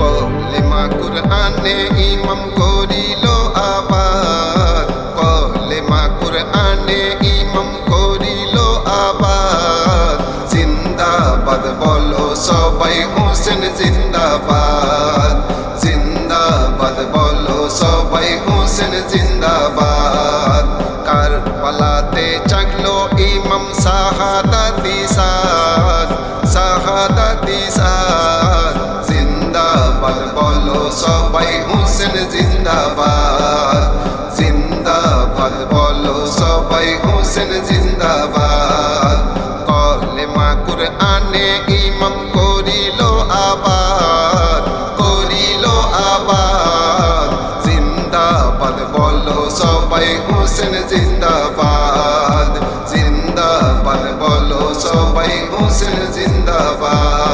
কলেমা কুরআনে ইমাম করিল আবার কলেমা কুরআনে ইমাম করিল আবার জিন্দাবাদ বলো সবাই হোসেন জিন্দাবাদ মন করিল আবার করিল আবার। জিন্দাবাদ বলো সবাই, হোসেন জিন্দাবাদ। জিন্দাবাদ বলো সবাই, হোসেন জিন্দাবাদ।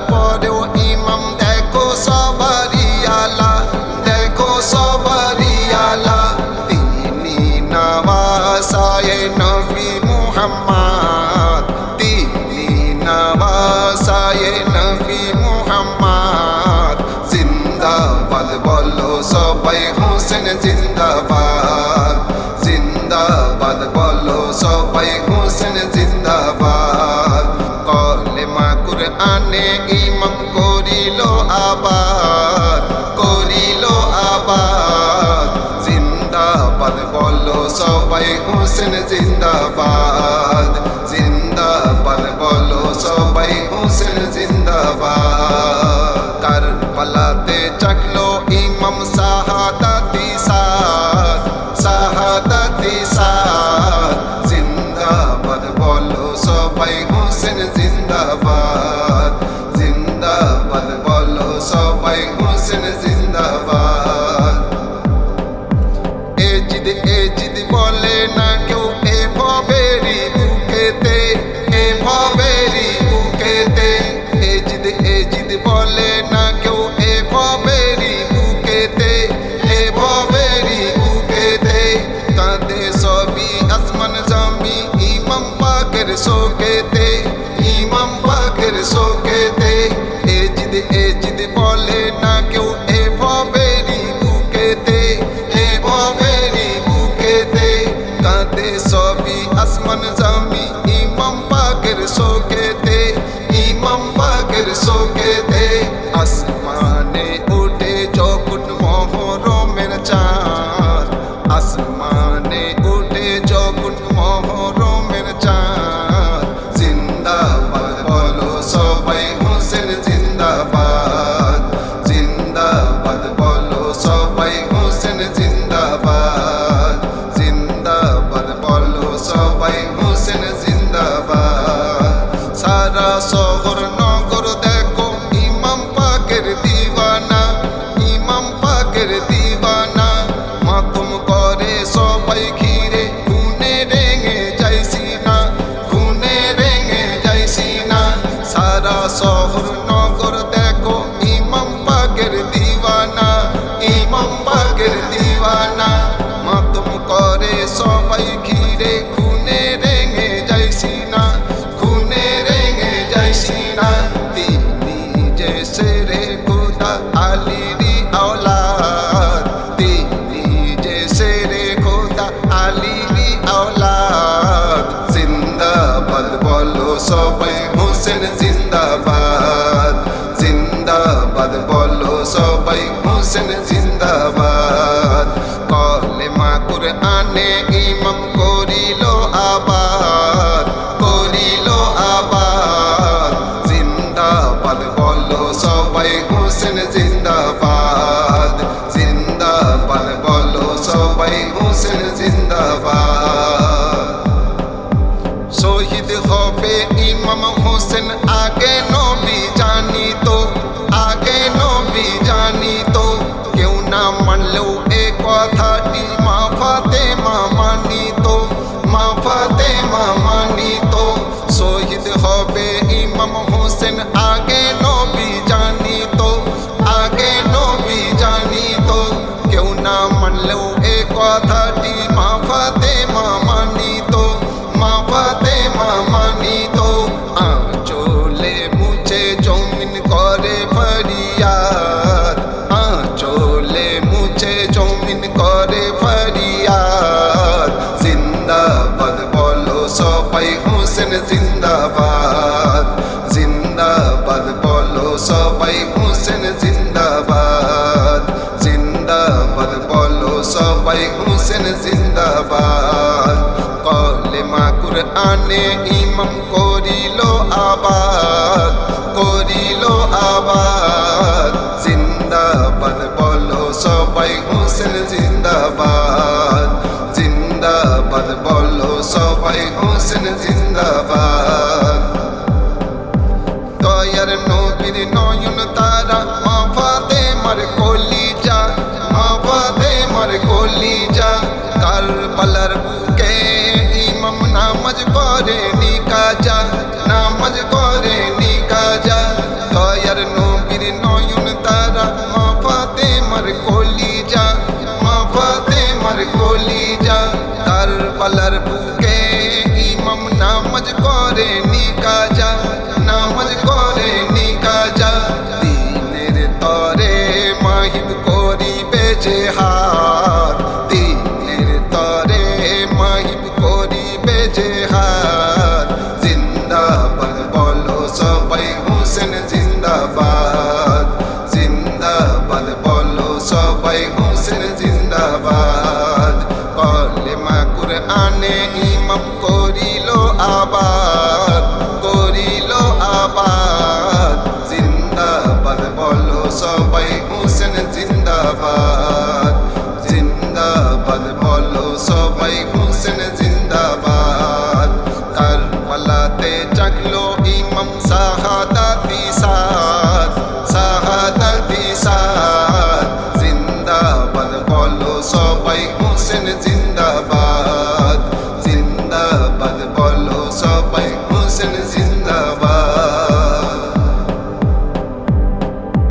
তারপরেও ইমাম দেখো সবারই আলা দেখো সবারই আলা তিনি নবাসায় নবী মুহাম্মদ তিনি নবাসায় নবী মুহাম্মদ জিন্দাবাদ বলো সবাই হোসেন জিন্দ হে ইমাম করিল আবার করিল আবার। জিন্দাবাদ বলো সবাই, হোসেন জিন্দাবাদ। জিন্দাবাদ বলো সবাই, হোসেন জিন্দাবাদ। কার পালাতে চাকলো ইমাম সাহাদাতি সাদ সাহাদাতি সাদ। জিন্দাবাদ বলো সবাই, হোসেন জিন্দাবাদ। subway. Who's in the I again. No. সবাই হুসেন জিন্দাবাদ। কলেমা কুরআনে ইমাম করিল আবাদ। কার পালার বুকে ইমাম নামাজ করে নিকাজা নামাজ করে নিকাজা দয়ার নবীর নয়ন তারা মা ফাতে মার কলি যা মা মার কলি যা কার পালার বুকে ইমাম নামাজ করে নিকাজা নামাজ করে নিকাজা দিনের তরে মাহিব করিবে যে হাত হুসেন